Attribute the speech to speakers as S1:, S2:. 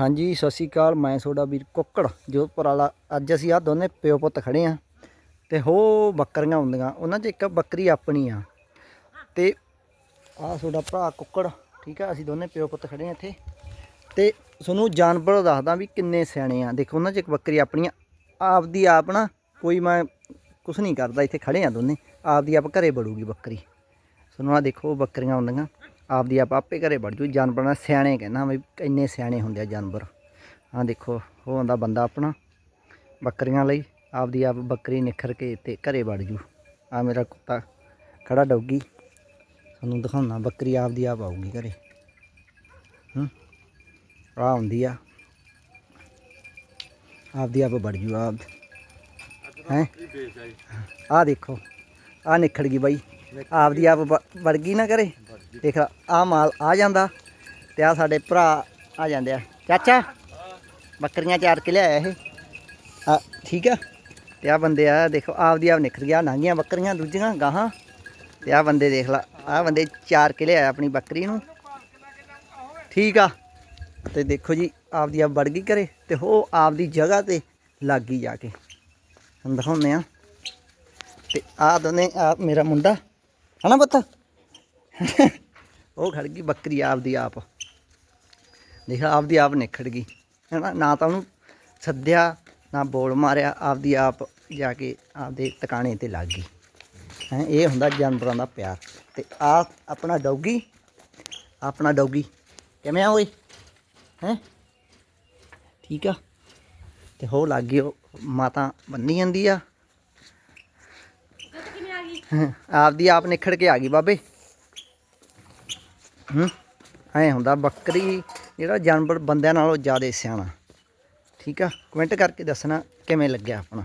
S1: ਹਾਂਜੀ, ਸਤਿ ਸ਼੍ਰੀ ਅਕਾਲ। ਮੈਂ ਤੁਹਾਡਾ ਵੀਰ ਕੁੱਕੜ ਜੋਧਪੁਰ ਵਾਲਾ ਅੱਜ ਅਸੀਂ ਆ ਦੋਨੇ ਪਿਓ ਪੁੱਤ ਖੜੇ ਆ ਤੇ ਹੋ ਬੱਕਰੀਆਂ ਹੁੰਦੀਆਂ। ਉਹਨਾਂ 'ਚ ਇੱਕ ਬੱਕਰੀ ਆਪਣੀ ਆ ਤੇ ਆ ਤੁਹਾਡਾ ਭਰਾ ਕੁੱਕੜ, ਠੀਕ ਆ? ਅਸੀਂ ਦੋਨੇ ਪਿਓ ਪੁੱਤ ਖੜੇ ਆ ਇੱਥੇ। ਤੇ ਤੁਹਾਨੂੰ ਜਾਨਵਰ ਦੱਸਦਾ ਵੀ ਕਿੰਨੇ ਸਿਆਣੇ ਆ। ਦੇਖੋ, ਉਹਨਾਂ 'ਚ ਇੱਕ ਬੱਕਰੀ ਆਪਣੀ ਆ। ਆਪਦੀ ਆਪ ਨਾ ਕੋਈ ਮੈਂ ਕੁਛ ਨਹੀਂ ਕਰਦਾ, ਇੱਥੇ ਖੜੇ ਆ ਦੋਨੇ। ਆਪਦੀ ਆਪ ਘਰੇ ਬੜੂਗੀ ਬੱਕਰੀ। ਤੁਹਾਨੂੰ ਆ ਦੇਖੋ ਬੱਕਰੀਆਂ ਹੁੰਦੀਆਂ। ਆਪਦੀ ਆਪ ਆਪੇ ਘਰੇ ਵੜ ਜੂ, ਜਾਨਵਰਾਂ ਨਾਲ ਸਿਆਣੇ ਕਹਿੰਦਾ ਵੀ ਇੰਨੇ ਸਿਆਣੇ ਹੁੰਦੇ ਆ ਜਾਨਵਰ। ਆ ਦੇਖੋ, ਉਹ ਹੁੰਦਾ ਬੰਦਾ ਆਪਣਾ, ਬੱਕਰੀਆਂ ਲਈ, ਆਪਦੀ ਆਪ ਬੱਕਰੀ ਨਿਖਰ ਕੇ ਤੇ ਘਰੇ ਵੜ ਜੂ। ਆ ਮੇਰਾ ਕੁੱਤਾ ਖੜਾ ਡੌਗੀ। ਤੁਹਾਨੂੰ ਦਿਖਾਉਣਾ, ਬੱਕਰੀ ਆਪਦੀ ਆਪ ਆਊਗੀ ਘਰੇ। ਹੂੰ ਆ ਹੁੰਦੀ ਆ। ਆਪਦੀ ਆਪ ਵੜ ਜੂ ਆਪ। ਹੈ? ਆ ਦੇਖੋ ਆ ਨਿਖੜ ਗਈ ਬਾਈ। ਆਪਦੀ ਆਪ ਵੜ ਗਈ ਨਾ ਘਰੇ। ਦੇਖ ਆ ਮਾਲ ਆ ਜਾਂਦਾ ਤੇ ਆ ਸਾਡੇ ਭਰਾ ਆ ਜਾਂਦੇ ਆ। ਚਾਚਾ, ਬੱਕਰੀਆਂ ਚਾਰ ਕੇ ਲਿਆਇਆ ਇਹ। ਆ, ਠੀਕ ਆ? ਤੇ ਆ ਬੰਦੇ ਆ, ਦੇਖੋ, ਆਪਦੀ ਆਪ ਨਿਖਰ ਗਿਆ, ਨਾਂਗੀਆਂ ਬੱਕਰੀਆਂ, ਦੂਜੀਆਂ ਗਾਹਾਂ। ਤੇ ਆ ਬੰਦੇ ਦੇਖ ਲਾ ਆ ਬੰਦੇ ਚਾਰ ਕੇ ਲਿਆਇਆ ਆਪਣੀ ਬੱਕਰੀ ਨੂੰ। ਠੀਕ ਆ? ਤੇ ਦੇਖੋ ਜੀ, ਆਪਦੀ ਆਪ ਵੜ ਗਈ ਕਰੇ ਤੇ ਉਹ ਆਪਦੀ ਜਗ੍ਹਾ ਤੇ ਲੱਗ ਗਈ ਜਾ ਕੇ। ਤੁਹਾਨੂੰ ਦਿਖਾਉਂਦੇ ਆ। ਤੇ ਆ ਦੋਨੇ ਆ ਮੇਰਾ ਮੁੰਡਾ। ਹਨਾ ਪੁੱਤ? ਉਹ ਖੜ ਗਈ ਬੱਕਰੀ ਆਪਦੀ ਆਪ। ਦੇਖ ਆਪਦੀ ਆਪ ਨਿਖੜ ਗਈ। ਹੈਨਾ ਨਾ ਤਾਂ ਉਹਨੂੰ ਸੱਦਿਆ ਨਾ ਬੋਲ ਮਾਰਿਆ ਆਪਦੀ ਆਪ ਜਾ ਕੇ ਆਪਦੇ ਟਿਕਾਣੇ ਤੇ ਲੱਗ ਗਈ। ਹੈ ਇਹ ਹੁੰਦਾ ਜਾਨਵਰਾਂ ਦਾ ਪਿਆਰ। ਤੇ ਆ ਆਪਣਾ ਡੌਗੀ ਆਪਣਾ ਡੌਗੀ। ਕਿਵੇਂ ਆ ਓਏ? ਹੈ? ਠੀਕ ਆ? ਤੇ ਹੋ ਲੱਗ ਗਈ ਉਹ ਮਾਤਾ ਬੰਨੀ ਜਾਂਦੀ ਆ। ਆਪਦੀ ਆਪ ਨਿਖੜ ਕੇ ਆ ਗਈ ਬਾਬੇ। ਹੂੰ? ਐ ਹੁੰਦਾ ਬੱਕਰੀ, ਜਿਹੜਾ ਜਾਨਵਰ ਬੰਦਿਆਂ ਨਾਲੋਂ ਜ਼ਿਆਦਾ ਸਿਆਣਾ। ਠੀਕ ਆ? ਕਮੈਂਟ ਕਰਕੇ ਦੱਸਣਾ ਕਿਵੇਂ ਲੱਗਿਆ ਆਪਣਾ।